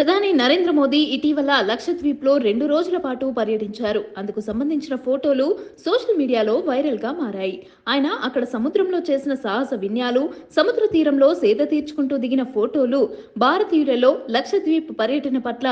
ప్రధాని నరేంద్ర మోదీ ఇటీవల లక్షద్వీప్లో రెండు రోజుల పాటు పర్యటించారు. అందుకు సంబంధించిన ఫోటోలు సోషల్ మీడియాలో వైరల్గా మారాయి. ఆయన అక్కడ సముద్రంలో చేసిన సాహస విన్యాలు సముద్ర తీరంలో సేద తీర్చుకుంటూ దిగిన ఫోటోలు భారతీయులలో లక్షద్వీప్ పర్యటన పట్ల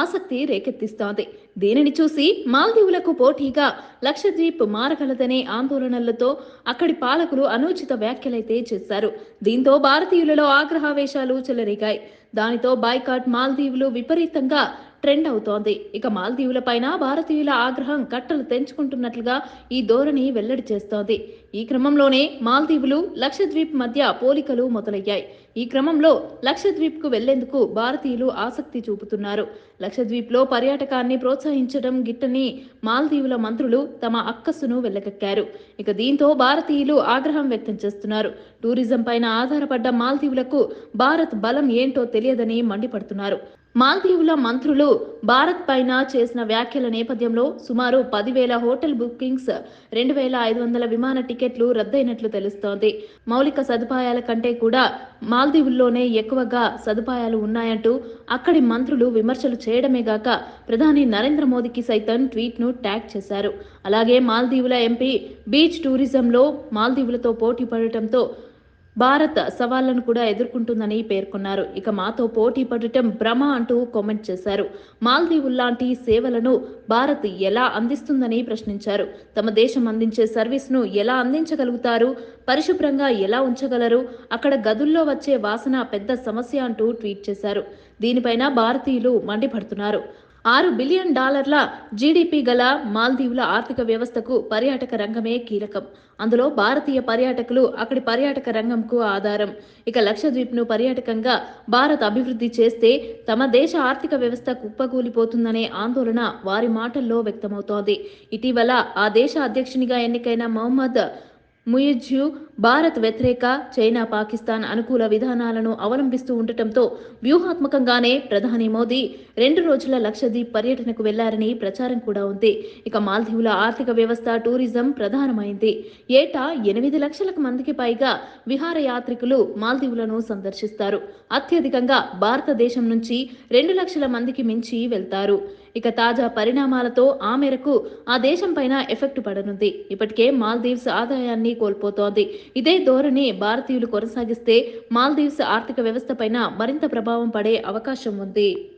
ఆసక్తి రేకెత్తిస్తోంది. దీనిని చూసి మాల్దీవులకు పోటీగా లక్షద్వీప్ మారగలదనే ఆందోళనలతో అక్కడి పాలకులు అనుచిత వ్యాఖ్యలైతే చేశారు. దీంతో భారతీయులలో ఆగ్రహావేశాలు చెలరేగాయి. దానితో బాయ్కాట్ మాల్దీవులు విపరీతంగా ట్రెండ్ అవుతోంది. ఇక మాల్దీవుల పైన భారతీయుల ఆగ్రహం కట్టలు తెంచుకుంటున్నట్లుగా ఈ ధోరణి వెల్లడి చేస్తోంది. ఈ క్రమంలోనే మాల్దీవులు లక్షద్వీప్ మధ్య పోలికలు మొదలయ్యాయి. ఈ క్రమంలో లక్షద్వీప్కు వెళ్ళేందుకు భారతీయులు ఆసక్తి చూపుతున్నారు. లక్షద్వీప్లో పర్యాటకాన్ని ప్రోత్సహించడం గిట్టని మాల్దీవుల మంత్రులు తమ అక్కస్సును వెళ్ళకెక్కారు ఇక దీంతో భారతీయులు ఆగ్రహం వ్యక్తం చేస్తున్నారు. టూరిజం పైన ఆధారపడ్డ మాల్దీవులకు భారత్ బలం ఏంటో తెలియదని మండిపడుతున్నారు. మాల్దీవుల మంత్రులు భారత్ పైన చేసిన వ్యాఖ్యల నేపథ్యంలో సుమారు పదివేల హోటల్ బుకింగ్స్ రెండు వేల ఐదు వందల విమాన టికెట్లు రద్దయినట్లు తెలుస్తోంది. మౌలిక సదుపాయాల కంటే కూడా మాల్దీవుల్లోనే ఎక్కువగా సదుపాయాలు ఉన్నాయంటూ అక్కడి మంత్రులు విమర్శలు చేయడమే గాక ప్రధాని నరేంద్ర మోదీకి సైతం ట్వీట్ను ట్యాగ్ చేశారు. అలాగే మాల్దీవుల ఎంపీ బీచ్ టూరిజంలో మాల్దీవులతో పోటీ పడటంతో భారత్ సవాళ్ళను కూడా ఎదుర్కొంటుందని పేర్కొన్నారు. ఇక మాతో పోటీ పడటం భ్రమ అంటూ కామెంట్ చేశారు. మాల్దీవుల్లాంటి సేవలను భారత్ ఎలా అందిస్తుందని ప్రశ్నించారు. తమ దేశం అందించే సర్వీస్ను ఎలా అందించగలుగుతారు? పరిశుభ్రంగా ఎలా ఉంచగలరు? అక్కడ గదుల్లో వచ్చే వాసన పెద్ద సమస్య అంటూ ట్వీట్ చేశారు. దీనిపైన భారతీయులు మండిపడుతున్నారు. ఆరు బిలియన్ డాలర్ల జీడిపి గల మాల్దీవుల ఆర్థిక వ్యవస్థకు పర్యాటక రంగమే కీలకం. అందులో భారతీయ పర్యాటకులు అక్కడి పర్యాటక రంగంకు ఆధారం. ఇక లక్షద్వీప్ను పర్యాటకంగా భారత్ అభివృద్ధి చేస్తే తమ దేశ ఆర్థిక వ్యవస్థ కుప్పకూలిపోతుందనే ఆందోళన వారి మాటల్లో వ్యక్తమవుతోంది. ఇటీవల ఆ దేశ అధ్యక్షునిగా ఎన్నికైన మహమ్మద్ ముయిజ్యు భారత్ వ్యతిరేక చైనా పాకిస్తాన్ అనుకూల విధానాలను అవలంబిస్తూ ఉండటంతో వ్యూహాత్మకంగానే ప్రధాని మోదీ రెండు రోజుల లక్షద్వీప్ పర్యటనకు వెళ్ళారని ప్రచారం కూడా ఉంది. ఇక మాల్దీవుల ఆర్థిక వ్యవస్థ టూరిజం ప్రధానమైంది. ఏటా ఎనిమిది లక్షలకు మందికి పైగా విహారయాత్రికులు మాల్దీవులను సందర్శిస్తారు. అత్యధికంగా భారతదేశం నుంచి రెండు లక్షల మందికి మించి వెళ్తారు. ఇక తాజా పరిణామాలతో ఆ మేరకు ఆ దేశం పైన ఎఫెక్ట్ పడనుంది. ఇప్పటికే మాల్దీవ్స్ ఆదాయాన్ని కోల్పోతోంది. ఇదే ధోరణి భారతీయులు కొనసాగిస్తే మాల్దీవ్స్ ఆర్థిక వ్యవస్థ పైన మరింత ప్రభావం పడే అవకాశం ఉంది.